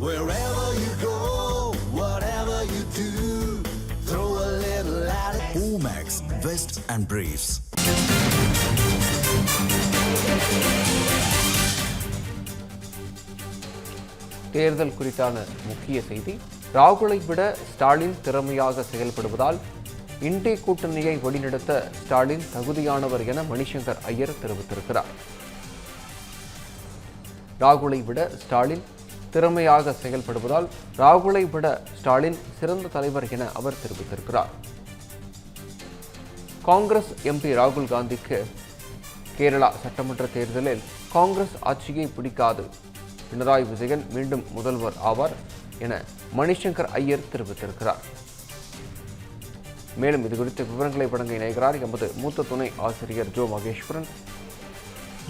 Wherever you go, whatever you do, throw a little at it. Omax, Vest and Briefs. தேர்தல் குறித்தான முக்கிய செய்தி ராகுலை விட ஸ்டாலின் திறமையாக செயல்படுவதால் இண்டே கூட்டணியை வழிநடத்த ஸ்டாலின் தகுதியானவர் என மணிசங்கர் ஐயர் தெரிவித்திருக்கிறார் ராகுலை விட ஸ்டாலின் திறமையாக செயல்படுவதால் ராகுலை விட ஸ்டாலின் சிறந்த தலைவர் என அவர் தெரிவித்திருக்கிறார். காங்கிரஸ் எம்பி ராகுல் காந்திக்கு கேரளா சட்டமன்ற தேர்தலில் காங்கிரஸ் ஆட்சியை பிடிக்காது. பினராயி விஜயன் மீண்டும் முதல்வர் ஆவார் என மணிசங்கர் ஐயர் தெரிவித்திருக்கிறார். மேலும் இது குறித்த விவரங்களை வழங்க இணைகிறார் எமது மூத்த துணை ஆசிரியர் ஜோ மகேஸ்வரன்.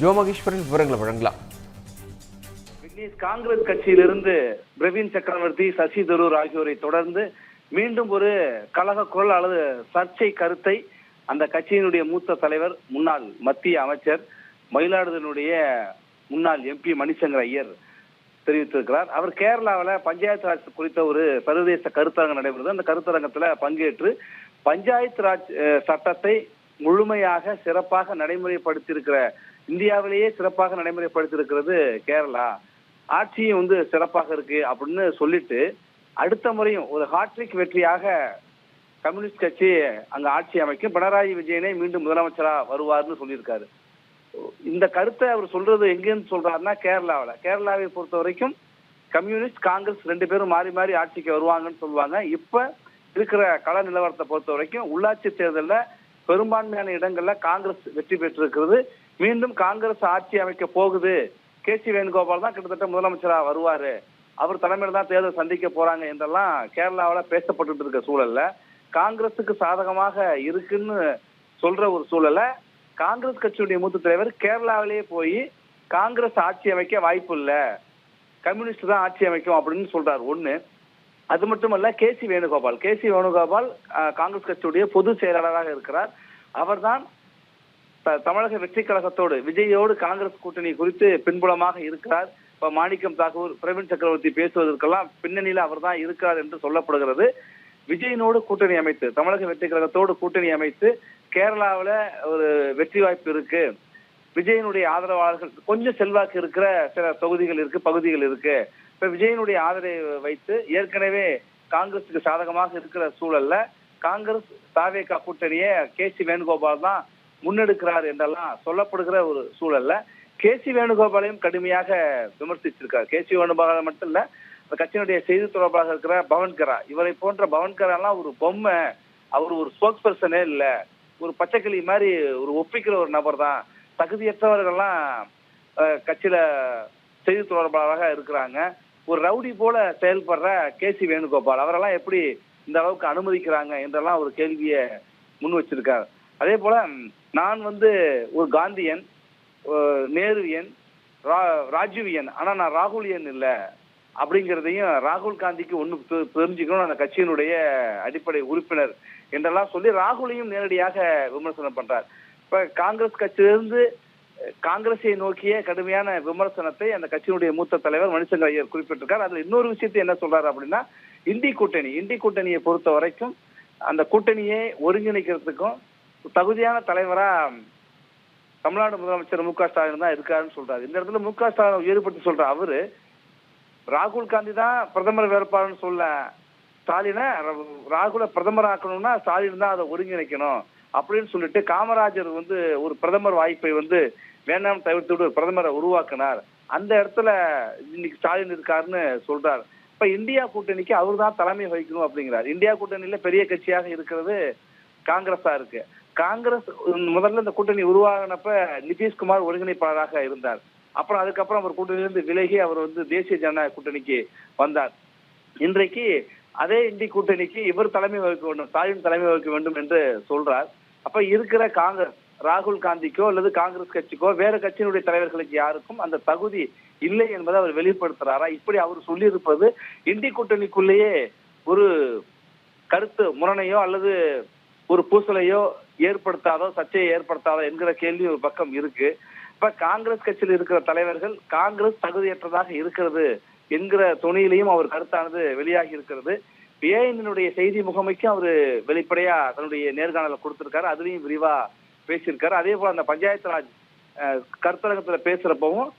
ஜோ மகேஸ்வரன் விவரங்களை வழங்கலாம். விக்னேஷ் காங்கிரஸ் கட்சியிலிருந்து பிரவீன் சக்கரவர்த்தி சசி தரூர் ஆகியோரை தொடர்ந்து மீண்டும் ஒரு கழக குரல் அல்லது சர்ச்சை கருத்தை அந்த கட்சியினுடைய மூத்த தலைவர் முன்னாள் மத்திய அமைச்சர் மயிலாடுதுறையினுடைய முன்னாள் எம்பி மணிசங்கர் ஐயர் தெரிவித்திருக்கிறார். அவர் கேரளாவில் பஞ்சாயத்து ராஜ் குறித்த ஒரு சர்வதேச கருத்தரங்கம் நடைபெறுது. அந்த கருத்தரங்கத்தில் பங்கேற்று பஞ்சாயத்து ராஜ் சட்டத்தை முழுமையாக சிறப்பாக நடைமுறைப்படுத்தியிருக்கிற இந்தியாவிலேயே சிறப்பாக நடைமுறைப்படுத்தியிருக்கிறது கேரளா. ஆட்சியும் வந்து சிறப்பாக இருக்கு அப்படின்னு சொல்லிட்டு அடுத்த முறையும் ஒரு ஹாட்ரிக் வெற்றியாக கம்யூனிஸ்ட் கட்சி அங்க ஆட்சி அமைக்கும். பினராயி விஜயனே மீண்டும் முதலமைச்சரா வருவார்னு சொல்லியிருக்காரு. இந்த கருத்தை அவர் சொல்றது எங்கேன்னு சொல்றாருன்னா கேரளாவில். கேரளாவை பொறுத்த வரைக்கும் கம்யூனிஸ்ட் காங்கிரஸ் ரெண்டு பேரும் மாறி மாறி ஆட்சிக்கு வருவாங்கன்னு சொல்லுவாங்க. இப்ப இருக்கிற கள நிலவரத்தை பொறுத்த வரைக்கும் உள்ளாட்சி தேர்தலில் பெரும்பான்மையான இடங்கள்ல காங்கிரஸ் வெற்றி பெற்றிருக்கிறது. மீண்டும் காங்கிரஸ் ஆட்சி அமைக்க போகுது. கே சி வேணுகோபால் தான் கிட்டத்தட்ட முதலமைச்சராக வருவார். அவர் தலைமையில் தான் தேர்தல் சந்திக்க போறாங்க என்றெல்லாம் கேரளாவில் பேசப்பட்டு இருக்க சூழல்ல. காங்கிரஸுக்கு சாதகமாக இருக்குன்னு சொல்ற ஒரு சூழலை காங்கிரஸ் கட்சியுடைய மூத்த தலைவர் கேரளாவிலேயே போய் காங்கிரஸ் ஆட்சி அமைக்க வாய்ப்பு இல்லை. கம்யூனிஸ்ட் தான் ஆட்சி அமைக்கும் அப்படின்னு சொல்றாரு ஒண்ணு. அது மட்டுமல்ல K C Venugopal. K C Venugopal Congress கட்சியுடைய பொதுச் செயலாளராக இருக்கிறார். அவர்தான் தமிழக வெற்றி கழகத்தோடு விஜயோடு காங்கிரஸ் கூட்டணி குறித்து பின்புலமாக இருக்கிறார். இப்ப மாணிக்கம் தாகூர் பிரவீன் சக்கரவர்த்தி பேசுவதற்கெல்லாம் பின்னணியில அவர் தான் இருக்கிறார் என்று சொல்லப்படுகிறது. விஜயனோடு கூட்டணி அமைத்து தமிழக வெற்றி கழகத்தோடு கூட்டணி அமைத்து கேரளாவில ஒரு வெற்றி வாய்ப்பு இருக்கு. விஜயனுடைய ஆதரவாளர்கள் கொஞ்சம் செல்வாக்கு இருக்கிற சில தொகுதிகள் இருக்கு பகுதிகள் இருக்கு. இப்ப விஜயனுடைய ஆதரவை வைத்து ஏற்கனவே காங்கிரஸுக்கு சாதகமாக இருக்கிற சூழல்ல காங்கிரஸ் தாவேகா கூட்டணியை கே சி வேணுகோபால் தான் முன்னெடுக்கிறார் என்றெல்லாம் சொல்லப்படுகிற ஒரு சூழல்ல கே சி வேணுகோபாலையும் கடுமையாக விமர்சிச்சிருக்கார். கே சி வேணுகோபால் மட்டும் இல்ல கட்சியினுடைய செய்தி தொடர்பாக இருக்கிற பவன்கரா. இவரை போன்ற பவன்கரா எல்லாம் ஒரு பொம்மை அவர் ஒரு ஸ்போக்ஸ் பர்சனே இல்ல. ஒரு பச்சைக்கிளி மாதிரி ஒரு ஒப்பிக்கிற ஒரு நபர் தான் தகுதியற்றவர்கள்லாம் கட்சியில செய்தி தொடர்பாளராக இருக்கிறாங்க. ஒரு ரவுடி போல செயல்படுற கே சி வேணுகோபால் அவரெல்லாம் எப்படி இந்த அளவுக்கு அனுமதிக்கிறாங்க என்றெல்லாம் ஒரு கேள்வியை முன் வச்சிருக்கார். அதே போல நான் வந்து ஒரு காந்தியன் அஹ், நேருவியன் ரா- ராஜீவியன் ஆனா நான் ராகுலியன் இல்ல அப்படிங்கிறதையும் ராகுல் காந்திக்கு ஒண்ணு தெரிஞ்சுக்கணும் அந்த கட்சியினுடைய அடிப்படை உறுப்பினர் என்றெல்லாம் சொல்லி ராகுலையும் நேரடியாக விமர்சனம் பண்றார். இப்ப காங்கிரஸ் கட்சியிலிருந்து காங்கிரஸை நோக்கிய கடுமையான விமர்சனத்தை அந்த கட்சியினுடைய மூத்த தலைவர் மனுஷங்க ஐயர் குறிப்பிட்டிருக்கார். அதுல இன்னொரு விஷயத்தை என்ன சொல்றாரு அப்படின்னா இந்தி கூட்டணி இந்தி கூட்டணியை பொறுத்த வரைக்கும் அந்த கூட்டணியை ஒருங்கிணைக்கிறதுக்கும் தகுதியான தலைவரா தமிழ்நாடு முதலமைச்சர் மு க ஸ்டாலின் தான் இருக்காருன்னு சொல்றாரு. இந்த இடத்துல மு க ஸ்டாலின் வேறுபட்டு சொல்ற அவரு ராகுல் காந்தி தான் பிரதமர் வேட்பாளர்னு சொல்ல ஸ்டாலினை ராகுல பிரதமர் ஆக்கணும்னா ஸ்டாலின் தான் அதை ஒருங்கிணைக்கணும் அப்படின்னு சொல்லிட்டு காமராஜர் வந்து ஒரு பிரதமர் வாய்ப்பை வந்து வேண்டாம் தவிர்த்து விட்டு ஒரு பிரதமரை உருவாக்கினார். அந்த இடத்துல இன்னைக்கு ஸ்டாலின் இருக்காருன்னு சொல்றாரு. இப்ப இந்தியா கூட்டணிக்கு அவர் தான் தலைமை வகிக்கணும் அப்படிங்கிறார். இந்தியா கூட்டணியில பெரிய கட்சியாக இருக்கிறது காங்கிரஸா இருக்கு. காங்கிரஸ் முதல்ல இந்த கூட்டணி உருவாகினப்ப நிதிஷ்குமார் ஒருங்கிணைப்பாளராக இருந்தார். அப்புறம் அதுக்கப்புறம் அவர் கூட்டணியிலிருந்து விலகி அவர் வந்து தேசிய ஜனநாயக கூட்டணிக்கு வந்தார். இன்றைக்கு அதே இந்தி கூட்டணிக்கு இவர் தலைமை வகிக்க வேண்டும் ஸ்டாலின் தலைமை வகிக்க வேண்டும் என்று சொல்றார். அப்ப இருக்கிற காங்கிரஸ் ராகுல் காந்திக்கோ அல்லது காங்கிரஸ் கட்சிக்கோ வேற கட்சியினுடைய தலைவர்களுக்கு யாருக்கும் அந்த தகுதி இல்லை என்பதை அவர் வெளிப்படுத்துறாரா? இப்படி அவர் சொல்லியிருப்பது இந்தி கூட்டணிக்குள்ளேயே ஒரு கருத்து முரணையோ அல்லது ஒரு பூசலையோ ஏற்படுத்தாதோ சர்ச்சையை ஏற்படுத்தாதோ என்கிற கேள்வி ஒரு பக்கம் இருக்கு. இப்ப காங்கிரஸ் கட்சியில் இருக்கிற தலைவர்கள் காங்கிரஸ் தகுதியற்றதாக இருக்கிறது என்கிற துணியிலையும் அவர் கருத்தானது வெளியாகி இருக்கிறது. ஏஎன்னுடைய செய்தி முகமைக்கும் அவர் வெளிப்படையா தன்னுடைய நேர்காணல கொடுத்திருக்காரு. அதுலயும் விரிவா பேசியிருக்காரு. அதே போல அந்த பஞ்சாயத்து ராஜ் கருத்தரகத்துல பேசுறப்பவும்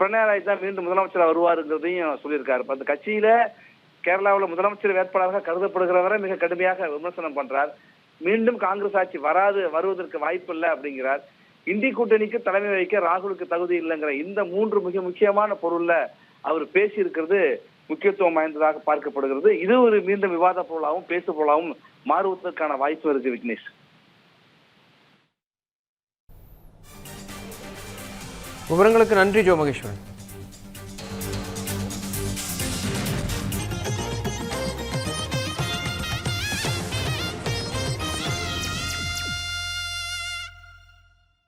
பிரணயராஜ் தான் மீண்டும் முதலமைச்சர் வருவாருங்கிறதையும் சொல்லியிருக்காரு. அந்த கட்சியில கேரளாவில் முதலமைச்சர் வேட்பாளராக கருதப்படுகிறவரை மிக கடுமையாக விமர்சனம் பண்றார். மீண்டும் காங்கிரஸ் ஆட்சி வராது வருவதற்கு வாய்ப்பு இல்லை அப்படிங்கிறார். இந்தி கூட்டணிக்கு தலைமை வைக்க ராகுலுக்கு தகுதி இல்லைங்கிற இந்த மூன்று மிக முக்கியமான பொருள்ல அவர் பேசி இருக்கிறது முக்கியத்துவம் வாய்ந்ததாக பார்க்கப்படுகிறது. இது ஒரு மீண்டும் விவாத பொருளாகவும் பேசு பொருளாகவும் மாறுவதற்கான வாய்ப்பு இருக்கு விக்னேஷ். விவரங்களுக்கு நன்றி ஜோ மகேஸ்வரன்